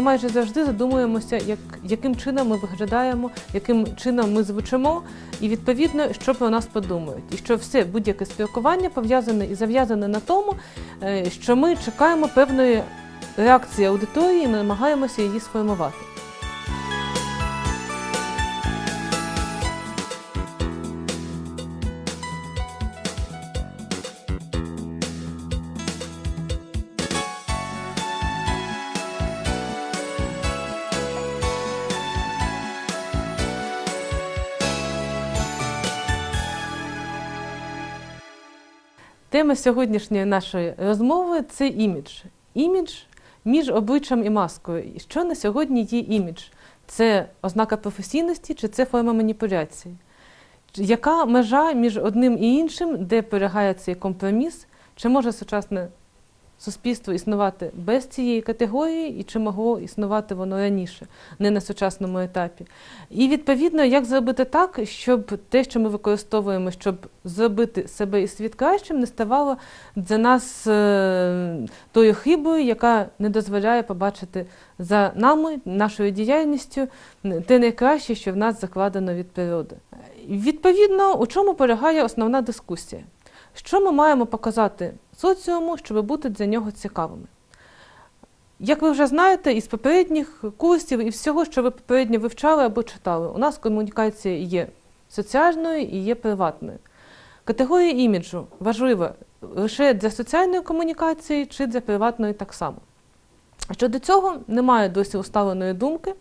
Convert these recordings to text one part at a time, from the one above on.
майже завжди задумуємося, як, яким чином ми виглядаємо, яким чином ми звучимо, і відповідно, що про нас подумають. І що все будь-яке спілкування пов'язане і зав'язане на тому, е, що ми чекаємо певної реакції аудиторії і намагаємося її сформувати. Тема сьогоднішньої нашої розмови це імідж. Імідж між обличчям і маскою. Що на сьогодні є імідж? Це ознака професійності чи це форма маніпуляції? Яка межа між одним і іншим, де полягає цей компроміс? Чи може сучасне суспільство існувати без цієї категорії, і чи могло існувати воно раніше, не на сучасному етапі? І відповідно, як зробити так, щоб те, що ми використовуємо, щоб зробити себе і світ кращим, не ставало для нас е, тою хибою, яка не дозволяє побачити за нами, нашою діяльністю, те найкраще, що в нас закладено від природи. Відповідно, у чому полягає основна дискусія? Що ми маємо показати соціуму, щоб бути для нього цікавими? Як ви вже знаєте, із попередніх курсів і всього, що ви попередньо вивчали або читали, у нас комунікація є соціальною і є приватною. Категорія іміджу важлива лише для соціальної комунікації чи для приватної так само. Щодо цього немає досі усталеної думки.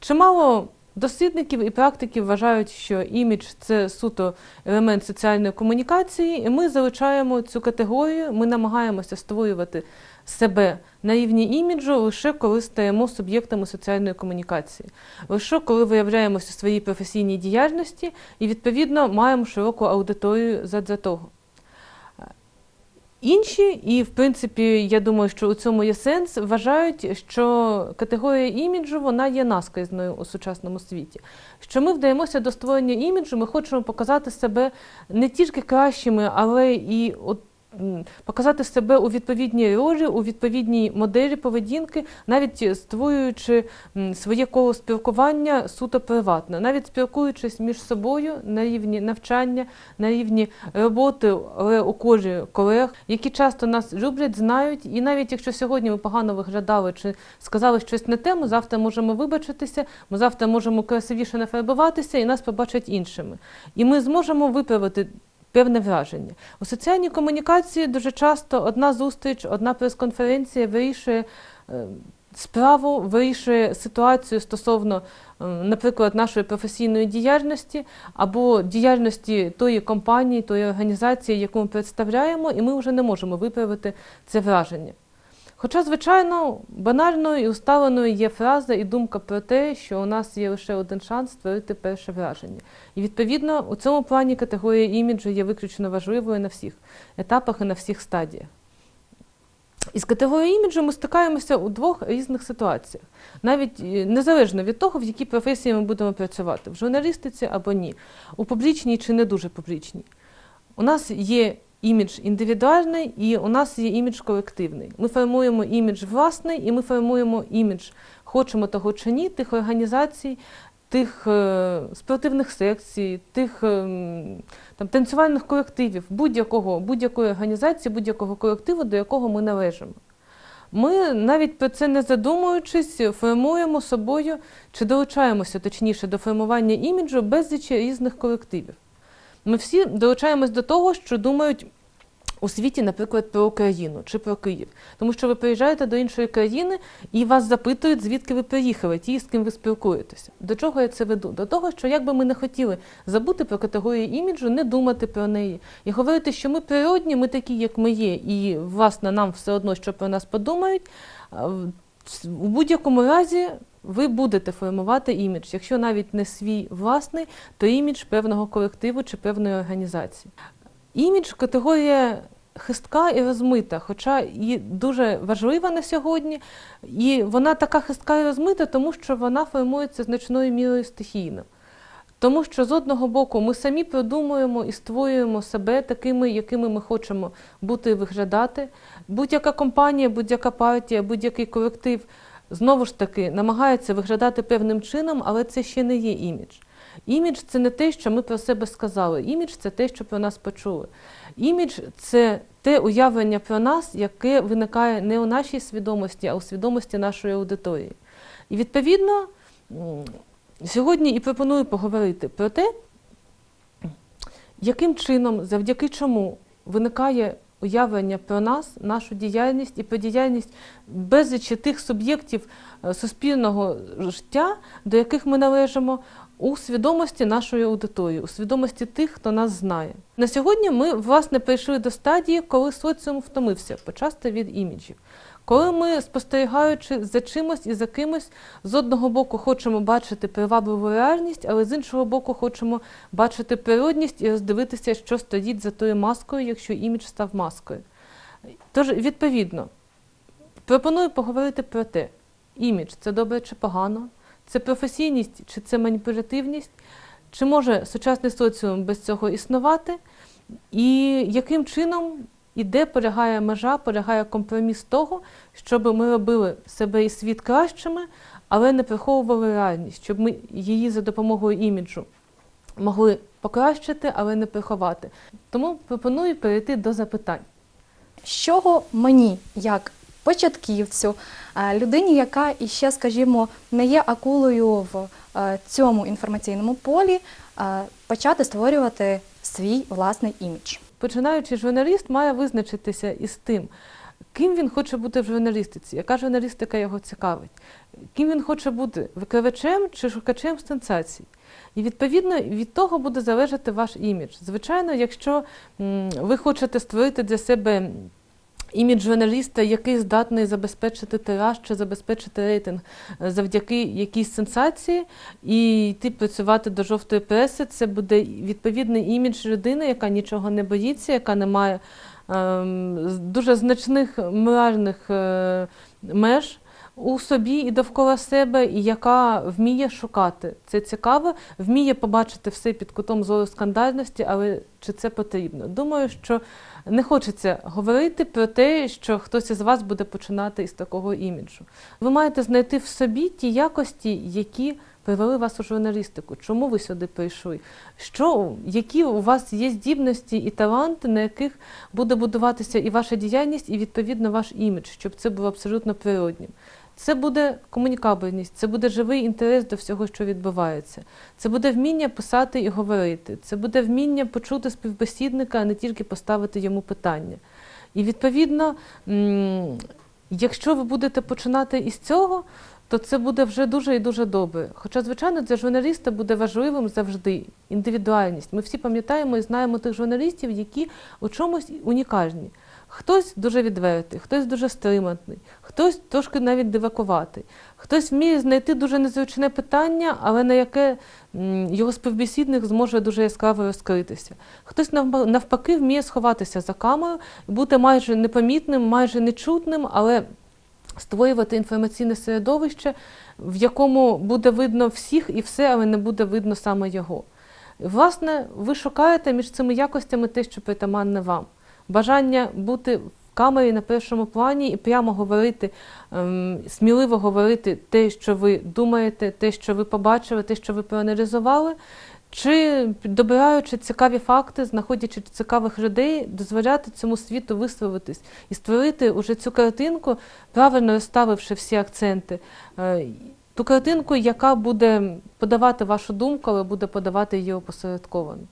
Чимало дослідників і практиків вважають, що імідж це суто елемент соціальної комунікації, і ми залучаємо цю категорію, ми намагаємося створювати себе на рівні іміджу лише коли стаємо суб'єктами соціальної комунікації, лише коли виявляємося у своїй професійній діяльності і, відповідно, маємо широку аудиторію задля того. Інші, і в принципі, я думаю, що у цьому є сенс, вважають, що категорія іміджу вона є наскрізною у сучасному світі. Що ми вдаємося до створення іміджу, ми хочемо показати себе не тільки кращими, але і от, показати себе у відповідній ролі, у відповідній моделі поведінки, навіть створюючи своє коло спілкування суто приватне, навіть спілкуючись між собою на рівні навчання, на рівні роботи, але у колі колег, які часто нас люблять, знають, і навіть якщо сьогодні ми погано виглядали чи сказали щось не те, ми завтра можемо вибачитися, ми завтра можемо красивіше нафарбуватися і нас побачать іншими. І ми зможемо виправити. Певне враження у соціальній комунікації дуже часто одна зустріч, одна прес-конференція вирішує е, справу, вирішує ситуацію стосовно, е, наприклад, нашої професійної діяльності або діяльності тої компанії, тої організації, яку ми представляємо, і ми вже не можемо виправити це враження. Хоча, звичайно, банальною і усталеною є фраза і думка про те, що у нас є лише один шанс створити перше враження. І відповідно у цьому плані категорія іміджу є виключно важливою на всіх етапах і на всіх стадіях. Із категорією іміджу ми стикаємося у двох різних ситуаціях, навіть е, незалежно від того, в якій професії ми будемо працювати, в журналістиці або ні, у публічній чи не дуже публічній. У нас є імідж індивідуальний і у нас є імідж колективний. Ми формуємо імідж власний і ми формуємо імідж, хочемо того чи ні, тих організацій, тих е, спортивних секцій, тих е, там, танцювальних колективів, будь-якого, будь-якої організації, будь-якого колективу, до якого ми належимо. Ми навіть про це не задумуючись, формуємо собою чи долучаємося точніше до формування іміджу безлічі різних колективів. Ми всі долучаємось до того, що думають у світі, наприклад, про Україну чи про Київ. Тому що ви приїжджаєте до іншої країни і вас запитують, звідки ви приїхали, ті, з ким ви спілкуєтеся. До чого я це веду? До того, що як би ми не хотіли забути про категорію іміджу, не думати про неї і говорити, що ми природні, ми такі, як ми є, і власне нам все одно, що про нас подумають. У будь-якому разі ви будете формувати імідж, якщо навіть не свій власний, то імідж певного колективу чи певної організації. Імідж категорія хистка і розмита, хоча і дуже важлива на сьогодні, і вона така хистка і розмита, тому що вона формується значною мірою стихійно. Тому що з одного боку ми самі продумуємо і створюємо себе такими, якими ми хочемо бути і виглядати. Будь-яка компанія, будь-яка партія, будь-який колектив знову ж таки намагається виглядати певним чином, але це ще не є імідж. Імідж це не те, що ми про себе сказали. Імідж це те, що про нас почули. Імідж це те уявлення про нас, яке виникає не у нашій свідомості, а у свідомості нашої аудиторії. І відповідно сьогодні і пропоную поговорити про те, яким чином, завдяки чому виникає уявлення про нас, нашу діяльність і про діяльність безлічі тих суб'єктів е, суспільного життя, до яких ми належимо, у свідомості нашої аудиторії, у свідомості тих, хто нас знає. На сьогодні ми власне прийшли до стадії, коли соціум втомився почасти від іміджів. Коли ми, спостерігаючи за чимось і за кимось, з одного боку хочемо бачити привабливу реальність, але з іншого боку хочемо бачити природність і роздивитися, що стоїть за тою маскою, якщо імідж став маскою. Тож, відповідно, пропоную поговорити про те, імідж це добре чи погано, це професійність чи це маніпулятивність, чи може сучасний соціум без цього існувати, і яким чином і де полягає межа, полягає компроміс того, щоб ми робили себе і світ кращими, але не приховували реальність, щоб ми її за допомогою іміджу могли покращити, але не приховати. Тому пропоную перейти до запитань. З чого мені, як початківцю, е, людині, яка іще, скажімо, не є акулою в е, цьому інформаційному полі, е, почати створювати свій власний імідж? Починаючи журналіст, має визначитися із тим, ким він хоче бути в журналістиці, яка журналістика його цікавить, ким він хоче бути викривачем чи шукачем сенсацій. І відповідно від того буде залежати ваш імідж. Звичайно, якщо ви хочете створити для себе імідж журналіста, який здатний забезпечити тираж чи забезпечити рейтинг е, завдяки якійсь сенсації, і йти працювати до жовтої преси, це буде відповідний імідж людини, яка нічого не боїться, яка не має ем, дуже значних моральних е, меж. У собі і довкола себе, і яка вміє шукати. Це цікаво, вміє побачити все під кутом зору скандальності, але чи це потрібно? Думаю, що не хочеться говорити про те, що хтось із вас буде починати із такого іміджу. Ви маєте знайти в собі ті якості, які привели вас у журналістику. Чому ви сюди прийшли? Що, які у вас є здібності і таланти, на яких буде будуватися і ваша діяльність, і відповідно ваш імідж, щоб це було абсолютно природнім. Це буде комунікабельність, це буде живий інтерес до всього, що відбувається. Це буде вміння писати і говорити. Це буде вміння почути співбесідника, а не тільки поставити йому питання. І відповідно, якщо ви будете починати із цього, то це буде вже дуже і дуже добре. Хоча, звичайно, для журналіста буде важливим завжди індивідуальність. Ми всі пам'ятаємо і знаємо тих журналістів, які у чомусь унікальні. Хтось дуже відвертий, хтось дуже стриманий, хтось трошки навіть дивакуватий, хтось вміє знайти дуже незручне питання, але на яке його співбесідник зможе дуже яскраво розкритися. Хтось навпаки вміє сховатися за камерою, бути майже непомітним, майже нечутним, але створювати інформаційне середовище, в якому буде видно всіх і все, але не буде видно саме його. Власне, ви шукаєте між цими якостями те, що притаманне вам. Бажання бути в камері на першому плані і прямо говорити, ем, сміливо говорити те, що ви думаєте, те, що ви побачили, те, що ви проаналізували, чи добираючи цікаві факти, знаходячи цікавих людей, дозволяти цьому світу висловитись і створити уже цю картинку, правильно розставивши всі акценти. Е, Ту картинку, яка буде подавати вашу думку, але буде подавати її опосередковано.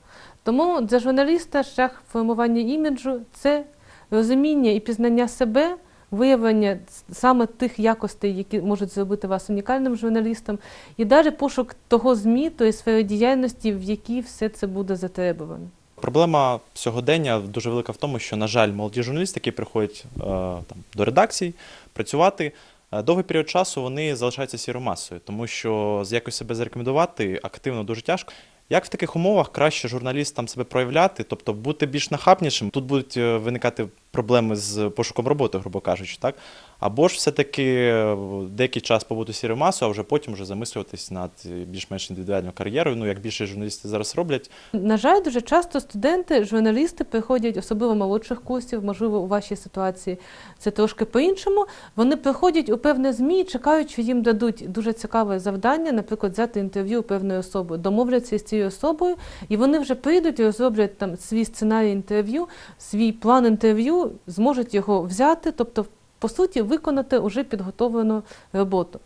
Тому для журналіста шлях формування іміджу це розуміння і пізнання себе, виявлення саме тих якостей, які можуть зробити вас унікальним журналістом, і далі пошук того ЗМІ, тої сфери діяльності, в якій все це буде затребувано. Проблема сьогодення дуже велика в тому, що, на жаль, молоді журналісти, які приходять е, там, до редакцій працювати, е, довгий період часу вони залишаються сіромасою, тому що якось себе зарекомендувати активно дуже тяжко. Як в таких умовах краще журналістам себе проявляти, тобто бути більш нахабнішим? Тут будуть е, виникати проблеми з пошуком роботи, грубо кажучи, так? Або ж все-таки е, деякий час побути сірою масою, а вже потім вже замислюватись над е, більш-менш індивідуальною кар'єрою, ну як більше журналісти зараз роблять. На жаль, дуже часто студенти, журналісти приходять, особливо молодших курсів, можливо, у вашій ситуації це трошки по-іншому. Вони приходять у певне ЗМІ, чекають, що їм дадуть дуже цікаве завдання, наприклад, взяти інтерв'ю у певної особи, домовляться з цією особою, і вони вже прийдуть і розроблять там свій сценарій інтерв'ю, свій план інтерв'ю, зможуть його взяти, тобто, по суті, виконати уже підготовлену роботу.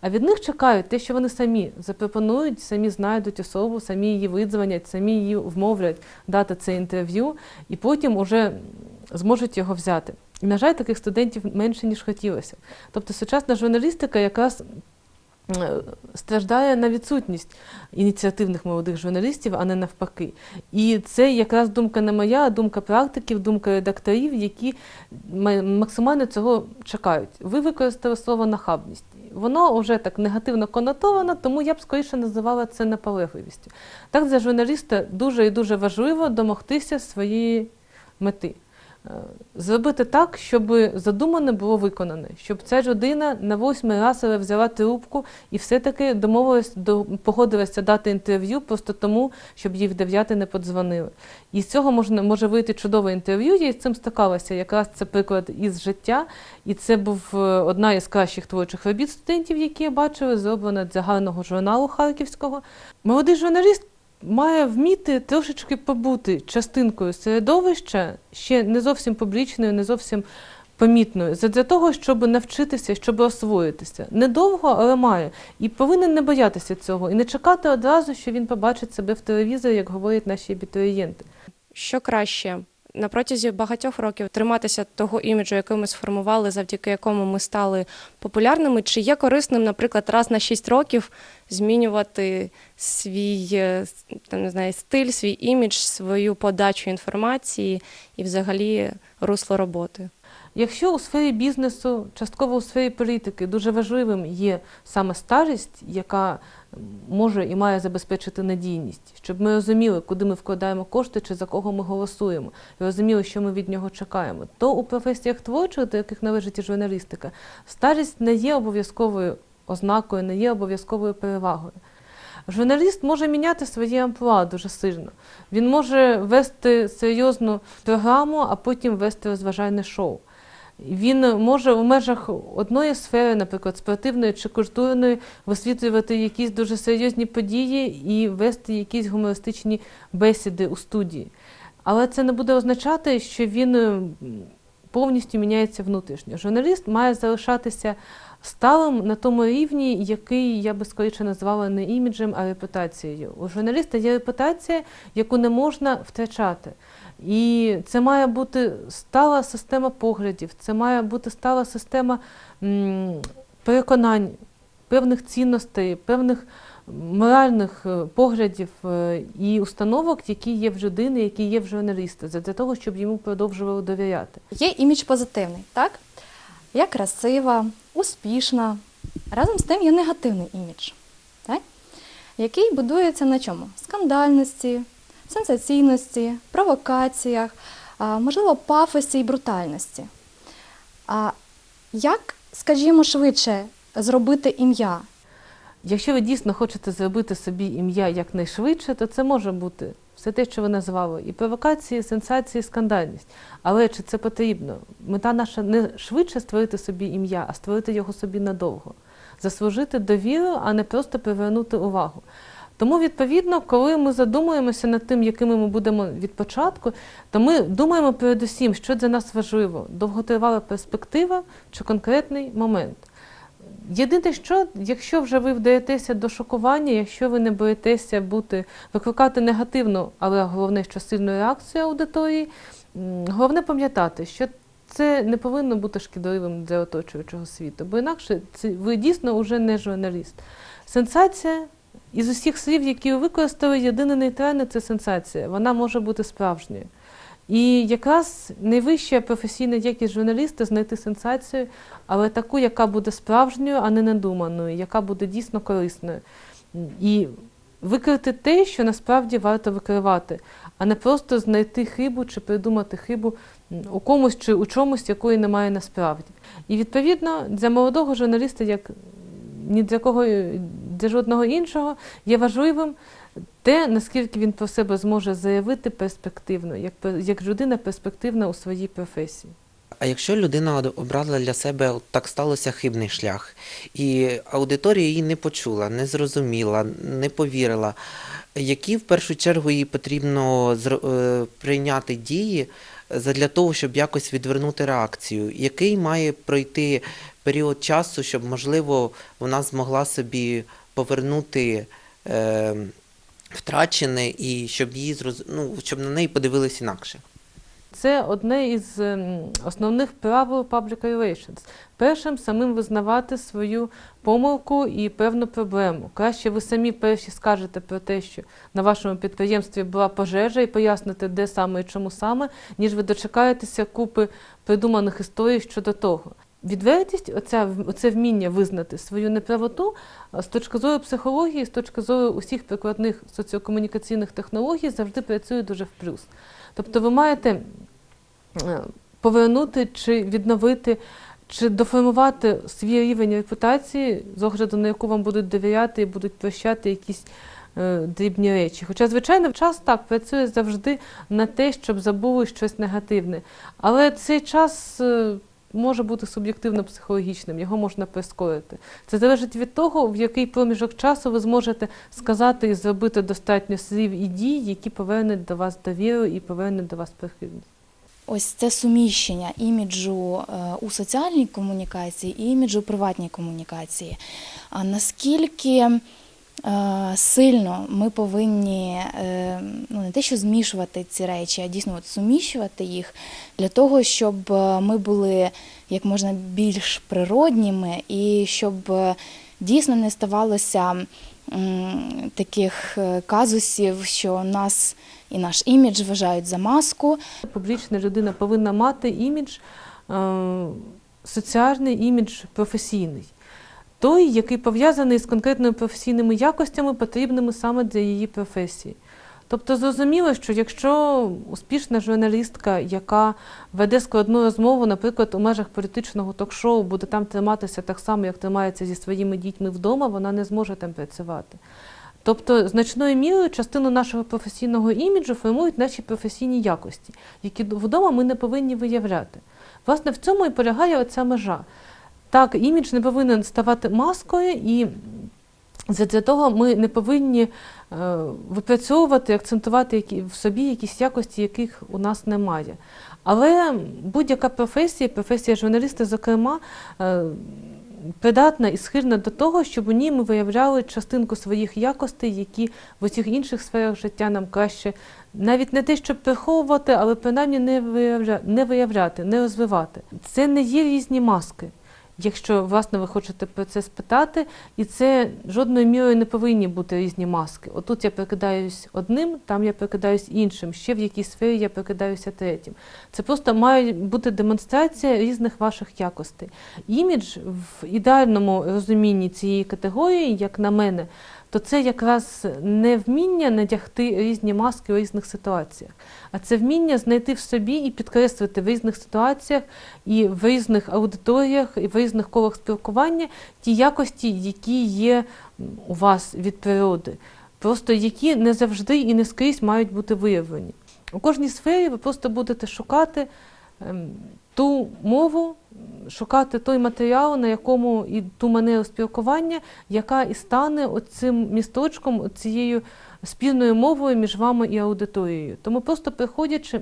А від них чекають те, що вони самі запропонують, самі знайдуть особу, самі її видзвонять, самі її вмовлять дати це інтерв'ю, і потім уже зможуть його взяти. І, на жаль, таких студентів менше, ніж хотілося. Тобто сучасна журналістика якраз страждає на відсутність ініціативних молодих журналістів, а не навпаки. І це якраз думка не моя, а думка практиків, думка редакторів, які максимально цього чекають. Ви використали слово нахабність. Воно вже так негативно конотовано, тому я б скоріше називала це наполегливістю. Так, для журналіста дуже і дуже важливо домогтися своєї мети. Зробити так, щоб задумане було виконане, щоб ця людина на восьмий раз взяла трубку і все-таки домовилась, до, погодилася дати інтерв'ю просто тому, щоб їй в дев'яти не подзвонили. І з цього можна, може вийти чудове інтерв'ю. Я із цим стикалася. Якраз це приклад із життя. І це був е, одна із кращих творчих робіт студентів, які я бачила, зроблена для гарного журналу Харківського. Молодий журналіст має вміти трошечки побути частинкою середовища, ще не зовсім публічною, не зовсім помітною, для того, щоб навчитися, щоб освоїтися. Недовго, але має. І повинен не боятися цього, і не чекати одразу, що він побачить себе в телевізорі, як говорять наші абітурієнти. Що краще на протязі багатьох років триматися того іміджу, який ми сформували, завдяки якому ми стали популярними, чи є корисним, наприклад, раз на 6 років змінювати свій е, там, не знаю, стиль, свій імідж, свою подачу інформації і взагалі русло роботи? Якщо у сфері бізнесу, частково у сфері політики дуже важливим є саме старість, яка може і має забезпечити надійність, щоб ми розуміли, куди ми вкладаємо кошти чи за кого ми голосуємо, і розуміли, що ми від нього чекаємо, то у професіях творчих, до яких належить і журналістика, старість не є обов'язковою ознакою, не є обов'язковою перевагою. Журналіст може міняти своє амплуа дуже сильно. Він може вести серйозну програму, а потім вести розважальне шоу. Він може у межах одної сфери, наприклад, спортивної чи культурної, висвітлювати якісь дуже серйозні події і вести якісь гумористичні бесіди у студії. Але це не буде означати, що він повністю міняється внутрішньо. Журналіст має залишатися сталим на тому рівні, який я би скоріше назвала не іміджем, а репутацією. У журналіста є репутація, яку не можна втрачати. І це має бути стала система поглядів, це має бути стала система переконань, певних цінностей, певних моральних е, поглядів е, і установок, які є в людини, які є в журналіста, для того, щоб йому продовжували довіряти. Є імідж позитивний, так? Я красива, успішна. Разом з тим є негативний імідж, так? який будується на чому? Скандальності, сенсаційності, провокаціях, можливо, пафосі і брутальності. А як, скажімо, швидше зробити ім'я? Якщо ви дійсно хочете зробити собі ім'я якнайшвидше, то це може бути все те, що ви назвали, і провокації, і сенсації, і скандальність. Але чи це потрібно? Мета наша не швидше створити собі ім'я, а створити його собі надовго, заслужити довіру, а не просто привернути увагу. Тому, відповідно, коли ми задумуємося над тим, якими ми будемо від початку, то ми думаємо передусім, що для нас важливо: довготривала перспектива чи конкретний момент. Єдине, що якщо вже ви вдаєтеся до шокування, якщо ви не боїтеся бути викликати негативну, але головне, що сильну реакцію аудиторії, головне пам'ятати, що це не повинно бути шкідливим для оточуючого світу, бо інакше це ви дійсно вже не журналіст. Сенсація із усіх слів, які ви використали, єдине нейтральне це сенсація. Вона може бути справжньою. І якраз найвища професійна якість журналіста знайти сенсацію, але таку, яка буде справжньою, а не надуманою, яка буде дійсно корисною. І викрити те, що насправді варто викривати, а не просто знайти хибу чи придумати хибу у комусь чи у чомусь, якої немає насправді. І відповідно для молодого журналіста, як ні для кого е, для жодного іншого, є важливим те, наскільки він про себе зможе заявити перспективно, як, як людина перспективна у своїй професії. А якщо людина обрала для себе так сталося хибний шлях, і аудиторія її не почула, не зрозуміла, не повірила, які в першу чергу їй потрібно е, прийняти дії для того, щоб якось відвернути реакцію? Який має пройти період часу, щоб, можливо, вона змогла собі повернути е, втрачене і щоб її ну, щоб на неї подивились інакше? Це одне із ем, основних правил public relations. Першим самим визнавати свою помилку і певну проблему. Краще ви самі перші скажете про те, що на вашому підприємстві була пожежа, і поясните, де саме і чому саме, ніж ви дочекаєтеся купи придуманих історій щодо того. Відвертість, оця, оце вміння визнати свою неправоту з точки зору психології, з точки зору усіх прикладних соціокомунікаційних технологій завжди працює дуже в плюс. Тобто ви маєте е, повернути чи відновити, чи доформувати свій рівень репутації, з огляду на яку вам будуть довіряти і будуть прощати якісь е, дрібні речі. Хоча, звичайно, час так працює завжди на те, щоб забули щось негативне. Але цей час. е, Може бути суб'єктивно психологічним, його можна прискорити. Це залежить від того, в який проміжок часу ви зможете сказати і зробити достатньо слів і дій, які повернуть до вас довіру і повернуть до вас прихильність. Ось це суміщення іміджу е, у соціальній комунікації і іміджу у приватній комунікації. А наскільки сильно ми повинні е, ну, не те, що змішувати ці речі, а дійсно от суміщувати їх для того, щоб е, ми були як можна більш природніми і щоб е, дійсно не ставалося таких е, казусів, що нас і наш імідж вважають за маску. Публічна людина повинна мати імідж, е, соціальний імідж професійний. Той, який пов'язаний з конкретними професійними якостями, потрібними саме для її професії. Тобто зрозуміло, що якщо успішна журналістка, яка веде складну розмову, наприклад, у межах політичного ток-шоу, буде там триматися так само, як тримається зі своїми дітьми вдома, вона не зможе там працювати. Тобто, значною мірою частину нашого професійного іміджу формують наші професійні якості, які вдома ми не повинні виявляти. Власне, в цьому і полягає оця межа. Так, імідж не повинен ставати маскою, і для того ми не повинні е, випрацьовувати, акцентувати в собі якісь якості, яких у нас немає. Але будь-яка професія, професія журналіста, зокрема, е, придатна і схильна до того, щоб у ній ми виявляли частинку своїх якостей, які в усіх інших сферах життя нам краще навіть не те, щоб приховувати, але принаймні не виявля... не виявляти, не розвивати. Це не є різні маски. Якщо власне ви хочете про це спитати, і це жодною мірою не повинні бути різні маски. Отут я прикидаюсь одним, там я прикидаюсь іншим, ще в якій сфері я прикидаюся третім. Це просто має бути демонстрація різних ваших якостей. Імідж в ідеальному розумінні цієї категорії, як на мене, то це якраз не вміння надягти різні маски у різних ситуаціях, а це вміння знайти в собі і підкреслити в різних ситуаціях і в різних аудиторіях, і в різних колах спілкування ті якості, які є у вас від природи, просто які не завжди і не скрізь мають бути виявлені. У кожній сфері ви просто будете шукати ем, ту мову, шукати той матеріал, на якому і ту манеру спілкування, яка і стане оцим місточком, цією спільною мовою між вами і аудиторією. Тому просто приходячи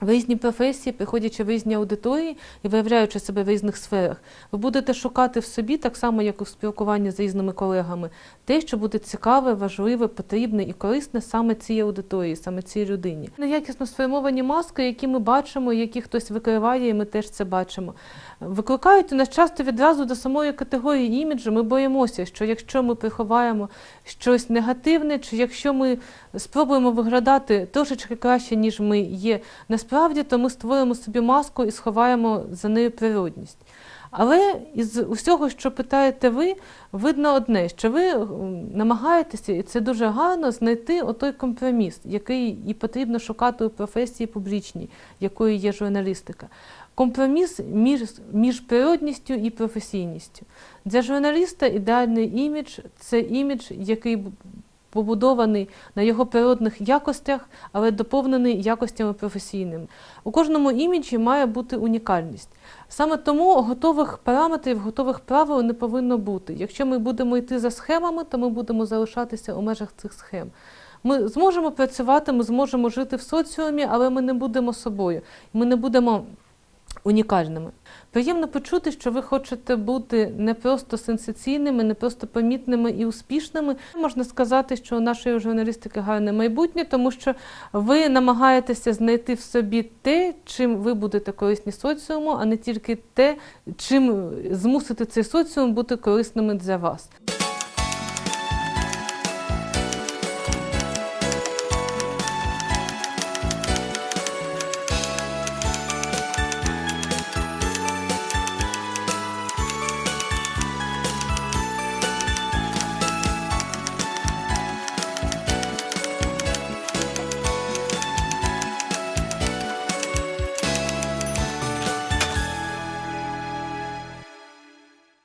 в різні професії, приходячи в різні аудиторії і виявляючи себе в різних сферах, ви будете шукати в собі, так само як в спілкуванні з різними колегами, те, що буде цікаве, важливе, потрібне і корисне саме цій аудиторії, саме цій людині. Неякісно сформовані маски, які ми бачимо, які хтось викриває, і ми теж це бачимо. Викликають у нас часто відразу до самої категорії іміджу. Ми боїмося, що якщо ми приховаємо щось негативне, чи якщо ми спробуємо виглядати трошечки краще, ніж ми є, насправді насправді то ми створимо собі маску і сховаємо за нею природність. Але із усього, що питаєте ви, видно одне, що ви намагаєтеся, і це дуже гарно, знайти отой компроміс, який і потрібно шукати у професії публічній, якою є журналістика. Компроміс між, між природністю і професійністю. Для журналіста ідеальний імідж це імідж, який побудований на його природних якостях, але доповнений якостями професійними. У кожному іміджі має бути унікальність. Саме тому готових параметрів, готових правил не повинно бути. Якщо ми будемо йти за схемами, то ми будемо залишатися у межах цих схем. Ми зможемо працювати, ми зможемо жити в соціумі, але ми не будемо собою. Ми не будемо унікальними. Приємно почути, що ви хочете бути не просто сенсаційними, не просто помітними і успішними. Можна сказати, що у нашої журналістики гарне майбутнє, тому що ви намагаєтеся знайти в собі те, чим ви будете корисні соціуму, а не тільки те, чим змусити цей соціум бути корисними для вас.